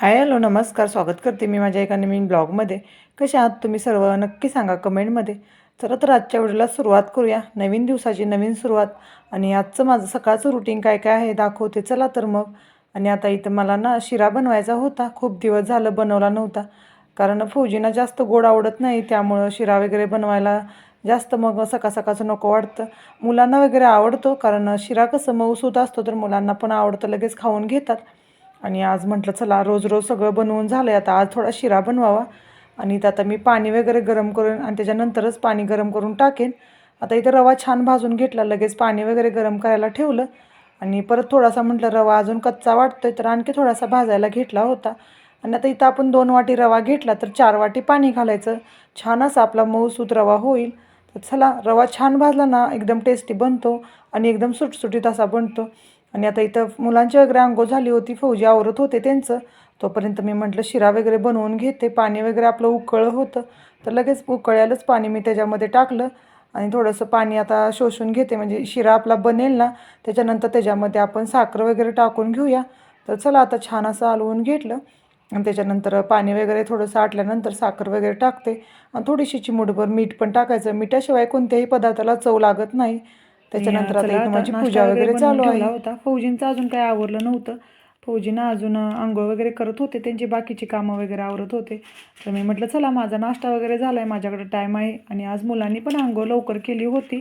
Hi hello नमस्कार स्वागत करते मी माझ्या एका नवीन ब्लॉगमध्ये. कसे आहात तुम्ही सर्व? नक्की सांगा कमेंटमध्ये. चला तर आजच्या व्हिडिओला सुरुवात करूया. नवीन दिवसाची नवीन सुरुवात. आणि आजचं माझं सकाळचं रुटीन काय काय आहे दाखवते. चला तर मग. आणि आता इथं मला ना शिरा बनवायचा होता. खूप दिवस झालं बनवला नव्हता. कारण फौजींना जास्त गोड आवडत नाही त्यामुळं शिरा वगैरे बनवायला जास्त मग सकाळ सकाळचं नको वाटतं. मुलांना वगैरे आवडतो. कारण शिरा कसं मऊसूत असतो तर मुलांना पण आवडतं लगेच खाऊन घेतात. आणि आज म्हटलं चला रोज रोज सगळं बनवून झालं आहे आता आज थोडा शिरा बनवावा. आणि इथं आता मी पाणी वगैरे गरम करून आणि त्याच्यानंतरच पाणी गरम करून टाकेन. आता इथं रवा छान भाजून घेतला लगेच पाणी वगैरे गरम करायला ठेवलं. आणि परत थोडासा म्हटलं रवा अजून कच्चा वाटतो आहे तर आणखी थोडासा भाजायला घेतला होता. आणि आता इथं आपण दोन वाटी रवा घेतला तर चार वाटी पाणी घालायचं. छान असा आपला मऊसूत रवा होईल. तर चला रवा छान भाजला ना एकदम टेस्टी बनतो आणि एकदम सुटसुटीत असा बनतो. आणि आता इथं मुलांची वगैरे अंघोळ झाली होती फौजी आवरत होते त्यांचं. तोपर्यंत मी म्हटलं शिरा वगैरे बनवून घेते पाणी वगैरे आपलं उकळं होतं. तर लगेच उकळ्यालंच पाणी मी त्याच्यामध्ये टाकलं आणि थोडंसं पाणी आता शोषून घेते. म्हणजे शिरा आपला बनेल ना त्याच्यानंतर त्याच्यामध्ये आपण साखर वगैरे टाकून घेऊया. तर चला आता छान असं हलवून घेतलं. आणि त्याच्यानंतर पाणी वगैरे थोडंसं आटल्यानंतर साखर वगैरे टाकते. आणि थोडीशी चिमूटभर मीठ पण टाकायचं. मिठाशिवाय कोणत्याही पदार्थाला चव लागत नाही. त्याच्यानंतर आता माझी पूजा वगैरे चालू आहे. होता. फौजींचं अजून काही आवरलं नव्हतं. फौजींना अजून आंघोळ वगैरे करत होते. त्यांची बाकीची कामं वगैरे आवरत होते. तर मी म्हटलं चला माझा नाश्ता वगैरे झाला आहे माझ्याकडे टाईम आहे. आणि आज मुलांनी पण आंघोळ लवकर केली होती.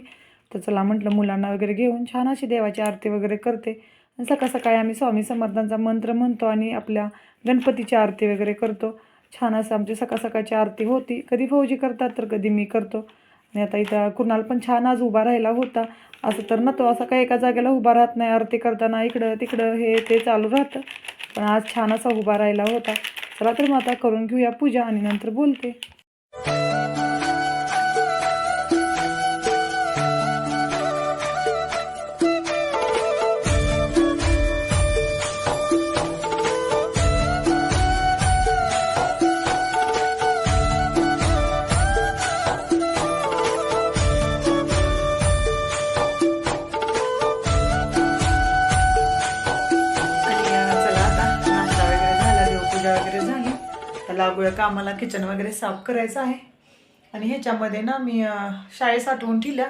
तर चला म्हटलं मुलांना वगैरे घेऊन छान अशी देवाची आरती वगैरे करते. आणि सकाळ सकाळी आम्ही स्वामी समर्थांचा मंत्र म्हणतो आणि आपल्या गणपतीची आरती वगैरे करतो. छान असं आमची सकाळ सकाळची आरती होती. कधी फौजी करतात तर कधी मी करतो. आणि आता इथं कुणाल पण छान आज उभा राहिला होता. असं तर ना तो असा काही एका जागेला उभा राहत नाही आरती करताना इकडं तिकडं हे ते चालू राहतं. पण आज छान असा उभा राहिला होता. चला तर मग आता करून घेऊया पूजा आणि नंतर बोलते. का लागूया कामाला किचन वगैरे साफ करायचं आहे? आणि ह्याच्यामध्ये ना मी शाळेत साठवून ठेवल्या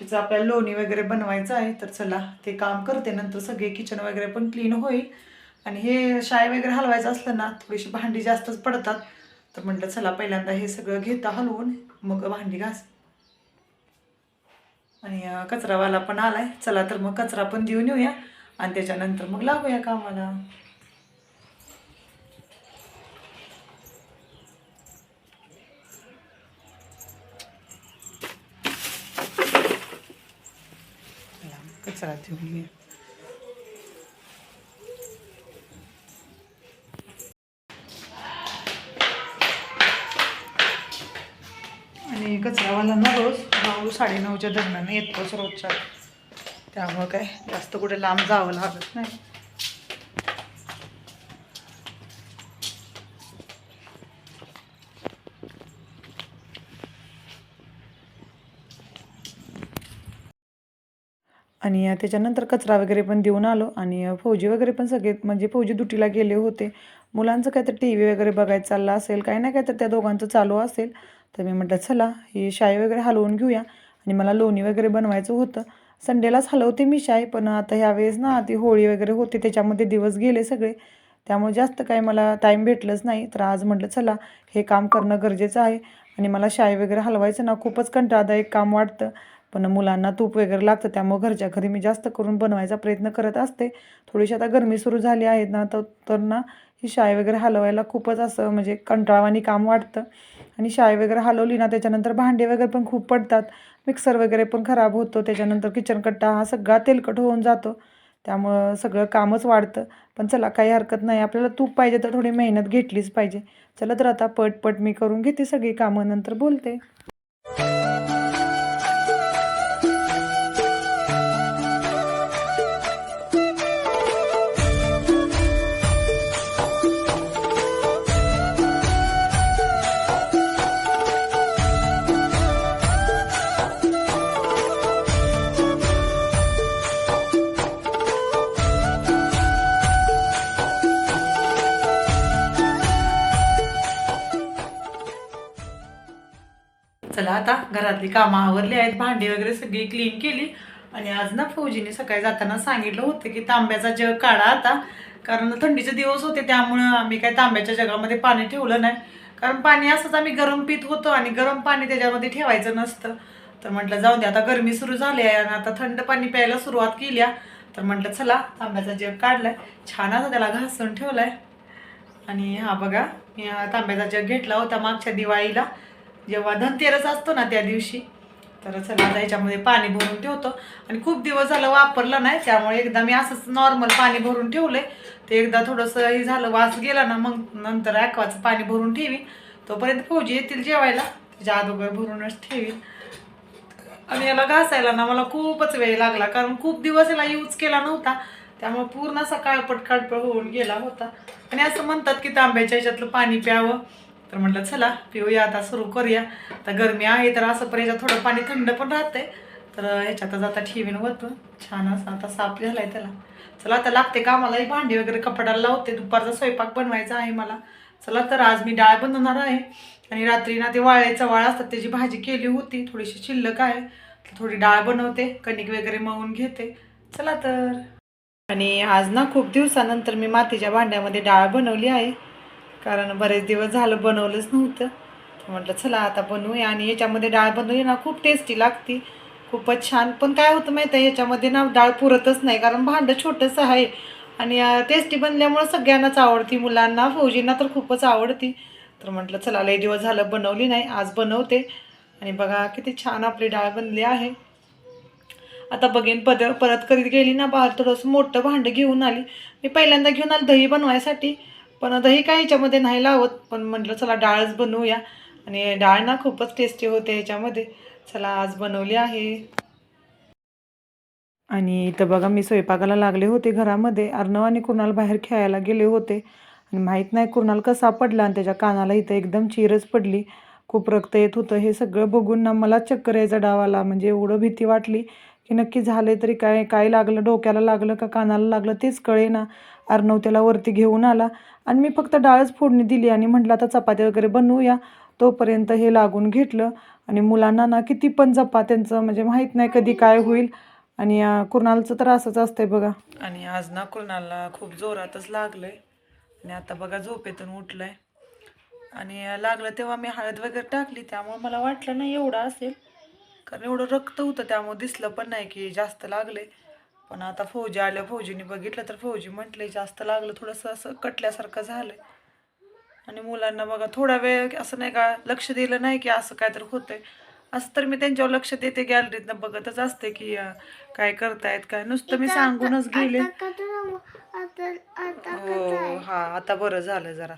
तिचं आपल्याला लोणी वगैरे बनवायचं आहे तर चला ते काम करते नंतर सगळे किचन वगैरे पण क्लीन होईल. आणि हे शाळे वगैरे हलवायचं असलं ना थोडीशी भांडी जास्तच पडतात. तर म्हटलं चला पहिल्यांदा हे सगळं घेता हलवून मग भांडी घास. आणि कचरावाला पण आलाय. चला तर मग कचरा पण देऊन येऊया. आणि त्याच्यानंतर मग लागूया कामाला. चला, कचरा देऊन आणि कचरावाला ना रोज भाऊ साडेनऊच्या दरम्यान येतोच रोजच्या त्यामुळं काय जास्त कुठे लांब जावं लागत नाही. आणि त्याच्यानंतर कचरा वगैरे पण देऊन आलो आणि फौजी वगैरे पण सगळे म्हणजे फौजी दुटीला गेले होते. मुलांचं काय तर टी व्ही वगैरे बघायचं चाललं असेल काही ना काय तर त्या दोघांचं चालू असेल. तर मी म्हटलं चला ही शाई वगैरे हलवून घेऊया. आणि मला लोणी वगैरे बनवायचं होतं. संडेलाच हलवते मी शाई पण आता ह्यावेळेस ना ती होळी वगैरे होते त्याच्यामध्ये दिवस गेले सगळे. त्यामुळे जास्त काही मला टाईम भेटलंच नाही. तर आज म्हटलं चला हे काम करणं गरजेचं आहे. आणि मला शाई वगैरे हलवायचं ना खूपच कंटाळदायक काम वाटतं. पण मुलांना तूप वगैरे लागतं त्यामुळे घरच्या घरी मी जास्त करून बनवायचा प्रयत्न करत असते. थोडीशी आता गरमी सुरू झाली आहे ना तर तर ना ही शाई वगैरे हलवायला खूपच असं म्हणजे कंटाळवाणी काम वाटतं. आणि शाई वगैरे हलवली ना त्याच्यानंतर भांडे वगैरे पण खूप पडतात. मिक्सर वगैरे पण खराब होतो त्याच्यानंतर किचन कट्टा हा सगळा तेलकट होऊन जातो. त्यामुळं सगळं कामच वाढतं. पण चला काही हरकत नाही. आपल्याला तूप पाहिजे तर थोडी मेहनत घेतलीच पाहिजे. चला तर आता पट पट मी करून घेते सगळी कामं नंतर बोलते. आता घरातली कामं आवरली आहेत भांडी वगैरे सगळी क्लीन केली. आणि आज ना फौजीने सकाळी जाताना सांगितलं होतं की तांब्याचा जग काढा आता. कारण थंडीचे दिवस होते त्यामुळं आम्ही काय तांब्याच्या जगामध्ये पाणी ठेवलं नाही. कारण पाणी असंच आम्ही गरम पित होतो आणि गरम पाणी त्याच्यामध्ये ठेवायचं नसतं. तर म्हटलं जाऊ दे आता गरमी सुरू झाली आहे आणि आता थंड पाणी प्यायला सुरुवात केली तर म्हटलं चला तांब्याचा जग काढलाय. छान असं त्याला घासून ठेवलाय. आणि हा बघा मी तांब्याचा जग घेतला होता मागच्या दिवाळीला. जेव्हा धनतेरस असतो ना त्या दिवशी तर चला आता याच्यामध्ये पाणी भरून ठेवतो. आणि खूप दिवस झालं वापरलं नाही त्यामुळे एकदा मी असंच नॉर्मल पाणी भरून ठेवलं ते एकदा थोडंसं हे झालं वास गेला ना मग नंतर ॲक्वाचं पाणी भरून ठेवी तोपर्यंत फौजी येतील जेवायला. त्याच्या अगोदर भरूनच ठेवी आणि याला घासायला ना मला खूपच वेळ लागला कारण खूप दिवस याला यूज केला नव्हता. त्यामुळे पूर्ण सकाळ काळपट होऊन गेला होता. आणि असं म्हणतात की तांब्याच्या ह्याच्यातलं पाणी प्यावं. तर म्हटलं चला पिऊया आता सुरू करूया. आता गरमी आहे तर असं पण याच्यात थोडं पाणी थंड पण राहते तर ह्याच्यातच आता ठेवीन होतो छान असं आता साफ झालाय त्याला. चला आता लागते का कामालाही भांडी वगैरे कपड्याला लावते. दुपारचा स्वयंपाक बनवायचा आहे मला. चला तर आज मी डाळ बनवणार आहे. आणि रात्री ना ते वाळ्याचा वाळ असतात त्याची भाजी केली होती. थोडीशी शिल्लक आहे. तर थोडी डाळ बनवते कणिक वगैरे मळून घेते. चला तर. आणि आज ना खूप दिवसानंतर मी मातीच्या भांड्यामध्ये डाळ बनवली आहे. कारण बरेच दिवस झालं बनवलंच नव्हतं. म्हटलं चला आता बनवूया. आणि याच्यामध्ये डाळ बनवली ना खूप टेस्टी लागती. खूपच छान. पण काय होतं माहीत आहे याच्यामध्ये ना डाळ पुरतच नाही कारण भांडं छोटंसं आहे. आणि टेस्टी बनल्यामुळं सगळ्यांनाच आवडती मुलांना फौजींना तर खूपच आवडती. तर म्हटलं चला लई दिवस झालं बनवली नाही आज बनवते. आणि बघा किती छान आपली डाळ बनली आहे. आता बघेन पद परत करीत गेली ना बाहेर थोडंसं मोठं भांडं घेऊन आली. मी पहिल्यांदा घेऊन आली दही बनवायसाठी. पण दही काय ह्याच्यामध्ये नाही लावत पण म्हटलं चला डाळच बनवूया. आणि डाळ ना खूपच टेस्टी होते ह्याच्यामध्ये चला आज बनवली आहे. आणि इथं बघा मी स्वयंपाकाला लागले होते घरामध्ये. अर्णव आणि कुणाल बाहेर खेळायला गेले होते. आणि माहीत नाही कुणाल कसा पडला आणि त्याच्या कानाला इथं एकदम चिरच पडली. खूप रक्त येत होतं. हे सगळं बघून ना मला चक्कर यायचा डावाला म्हणजे एवढं भीती वाटली. की नक्की झाले तरी काय काय लागलं डोक्याला लागलं का कानाला लागलं तेच कळे ना अर्णव त्याला वरती घेऊन आला आणि मी फक्त डाळच फोडणी दिली आणि म्हटलं आता चपाती वगैरे बनवूया. तोपर्यंत हे लागून घेतलं आणि मुलांना ना किती पण जपा त्यांचं म्हणजे माहीत नाही कधी काय होईल आणि कुणालचं तर असंच असतंय बघा. आणि आज ना कुणाला खूप जोरातच लागलंय आणि आता बघा झोपेतून उठलंय. आणि लागलं तेव्हा मी हळद वगैरे टाकली त्यामुळे मला वाटलं नाही एवढं असेल. कारण एवढं रक्त होतं त्यामुळे दिसलं पण नाही की जास्त लागले पण आता फौजी आल्या फौजीने बघितलं तर फौजी म्हटले जास्त लागलं थोडंसं असं कटल्यासारखं झालंय. आणि मुलांना बघा थोडा वेळ असं नाही का लक्ष दिलं नाही की असं काय तर होतंय. असं तर मी त्यांच्यावर लक्ष देते गॅलरीतनं बघतच असते की काय करतायत काय नुसतं मी सांगूनच गेले. हो हा आता बरं झालं जरा.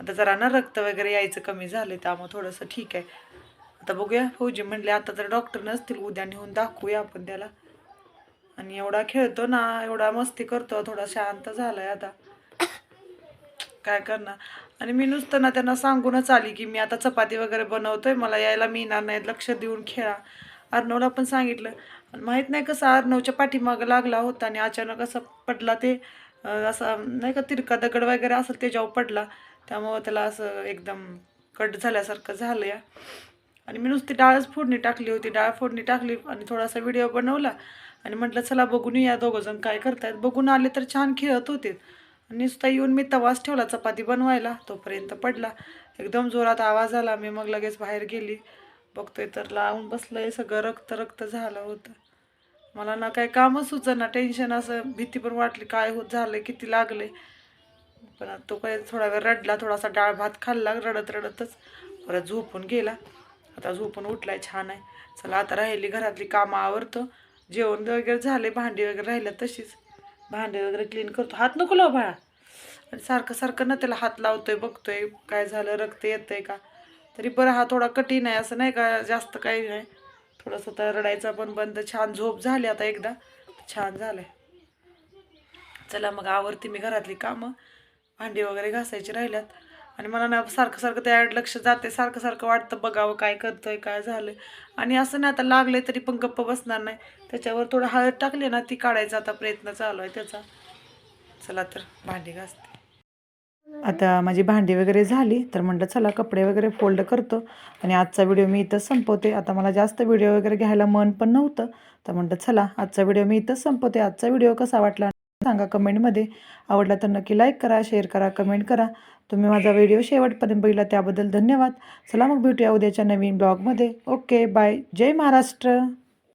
आता जरा ना रक्त वगैरे यायचं कमी झालं त्यामुळे थोडंसं ठीक आहे. आता बघूया. फौजी म्हणले आता तर डॉक्टर नसतील उद्या नेऊन दाखवूया आपण त्याला. आणि एवढा खेळतो ना एवढा मस्ती करतो थोडा शांत झालाय आता. काय करणार? आणि मी नुसतं ना त्यांना सांगूनच आली की मी आता चपाती वगैरे बनवतोय मला यायला मिळणार नाहीत नाही लक्ष देऊन खेळा. अर्णवला पण सांगितलं. माहीत नाही कसं अर्णवच्या पाठीमागं लागला होता आणि अचानक असं पडला ते असा नाही का तिरका दगड वगैरे असेल त्याच्यावर पडला. त्यामुळं त्याला असं एकदम कट झाल्यासारखं झालं या आणि मी नुसती डाळच फोडणी टाकली होती. डाळ फोडणी टाकली आणि थोडासा व्हिडिओ बनवला. आणि म्हटलं चला बघून या दोघंजण काय करतायत. बघून आले तर छान खेळत होते. आणि नुसता येऊन मी तवाच ठेवला चपाती बनवायला. तोपर्यंत पडला. एकदम जोरात आवाज आला. मी मग लगेच बाहेर गेली. बघतोय तर लावून बसलंय. सगळं रक्त रक्त झालं होतं. मला ना काही कामच सुचना. टेन्शन असं भीती पण वाटली. काय होत झालं किती लागले पण आता तो काय थोडा वेळ रडला. थोडासा डाळ भात खाल्ला. रडत रडतच परत झोपून गेला. आता झोपून उठलाय छान आहे. चला आता राहिली घरातली कामं आवरतं. जेवण वगैरे झाले भांडी वगैरे राहिलं तशीच. भांडे वगैरे क्लीन करतो. हात नको लाव बाळा. आणि सारखं सारखं ना त्याला हात लावतोय बघतोय काय झालं रक्त येतंय का? तरी बरं हा थोडा कठीण आहे असं नाही का? जास्त काही नाही. थोडंसं तर रडायचा पण बंद. छान झोप झाली आता एकदा. छान झालंय. चला मग आवरती मी घरातली कामं. भांडी वगैरे घासायची राहिल्यात. आणि मला ना सारखं सारखं त्याकडे लक्ष जाते सारखं सारखं वाटतं बघावं काय करतोय काय झालंय. आणि असं नाही आता लागले तरी पण गप्प बसणार नाही. त्याच्यावर थोडं हळद टाकली ना ती काढायचा आता प्रयत्न चालू आहे त्याचा. चला तर भांडी घासते. आता माझी भांडी वगैरे झाली तर म्हटलं चला कपडे वगैरे फोल्ड करतो. आणि आजचा व्हिडिओ मी इथं संपवते. आता मला जास्त व्हिडिओ वगैरे घ्यायला मन पण नव्हतं. तर म्हटलं चला आजचा व्हिडिओ मी इथंच संपवते. आजचा व्हिडिओ कसा वाटला? सांगा कमेंटमध्ये. आवडला तर नक्की लाईक करा शेअर करा कमेंट करा. तुम्ही माझा व्हिडिओ शेवटपर्यंत बघितला त्याबद्दल धन्यवाद. चला मग भेटूया उद्याच्या नवीन ब्लॉगमध्ये ओके बाय जय महाराष्ट्र.